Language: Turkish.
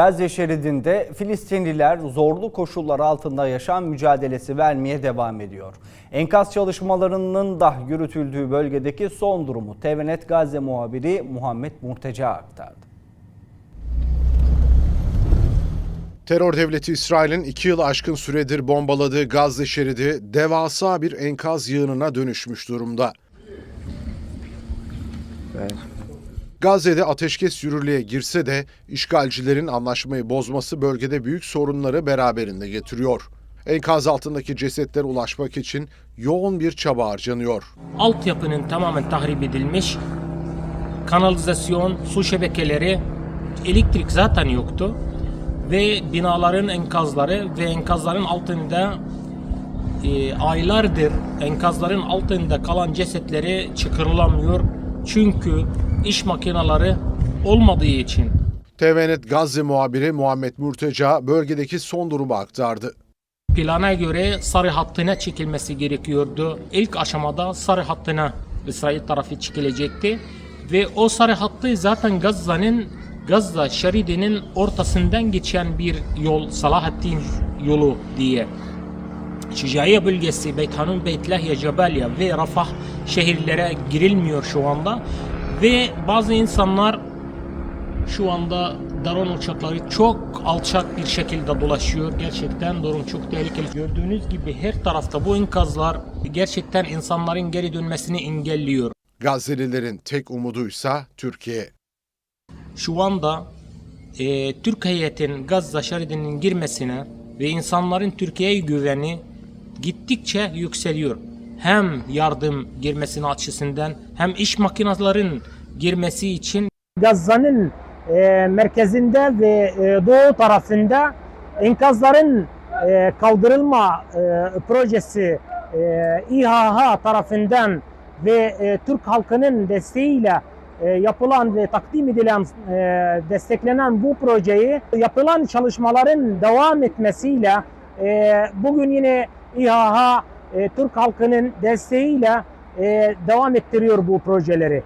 Gazze şeridinde Filistinliler zorlu koşullar altında yaşam mücadelesi vermeye devam ediyor. Enkaz çalışmalarının da yürütüldüğü bölgedeki son durumu TVNet Gazze muhabiri Muhammed Murteca aktardı. Terör devleti İsrail'in iki yıl aşkın süredir bombaladığı Gazze şeridi devasa bir enkaz yığınına dönüşmüş durumda. Gazze'de ateşkes yürürlüğe girse de işgalcilerin anlaşmayı bozması bölgede büyük sorunları beraberinde getiriyor. Enkaz altındaki cesetlere ulaşmak için yoğun bir çaba harcanıyor. altyapının tamamen tahrip edilmiş. Kanalizasyon, su şebekeleri, elektrik zaten yoktu. Ve binaların enkazları ve enkazların altında e, aylardır enkazların altında kalan cesetleri çıkarılamıyor. Çünkü iş makineleri olmadığı için TVNet Gazze muhabiri Muhammed Murteca bölgedeki son durumu aktardı. plana göre sarı hattına çekilmesi gerekiyordu. İlk aşamada sarı hattına İsrail tarafı çekilecekti. Ve o sarı hattı zaten Gazze'nin Gazze şeridinin ortasından geçen bir yol, Salahattin yolu diye. Şicaiye bölgesi, Beyt Hanun, Beyt Lahya, Cebelya ve Rafah şehirlere girilmiyor şu anda. Ve bazı insanlar şu anda drone uçakları çok alçak bir şekilde dolaşıyor. Gerçekten durum çok tehlikeli. Gördüğünüz gibi her tarafta bu enkazlar gerçekten insanların geri dönmesini engelliyor. Gazze'lilerin tek umuduysa Türkiye. Şu anda e, Türk heyetin Gazze şeridinin girmesine ve insanların Türkiye'ye güveni gittikçe yükseliyor. Hem yardım girmesine açısından hem iş makinelerin girmesi için Gazze'nin e, merkezinde ve e, doğu tarafında enkazların e, kaldırılma e, projesi e, İHH tarafından ve e, Türk halkının desteğiyle e, yapılan ve takdim edilen e, desteklenen bu projeyi yapılan çalışmaların devam etmesiyle e, bugün yine İHH e, Türk halkının desteğiyle e, devam ettiriyor bu projeleri.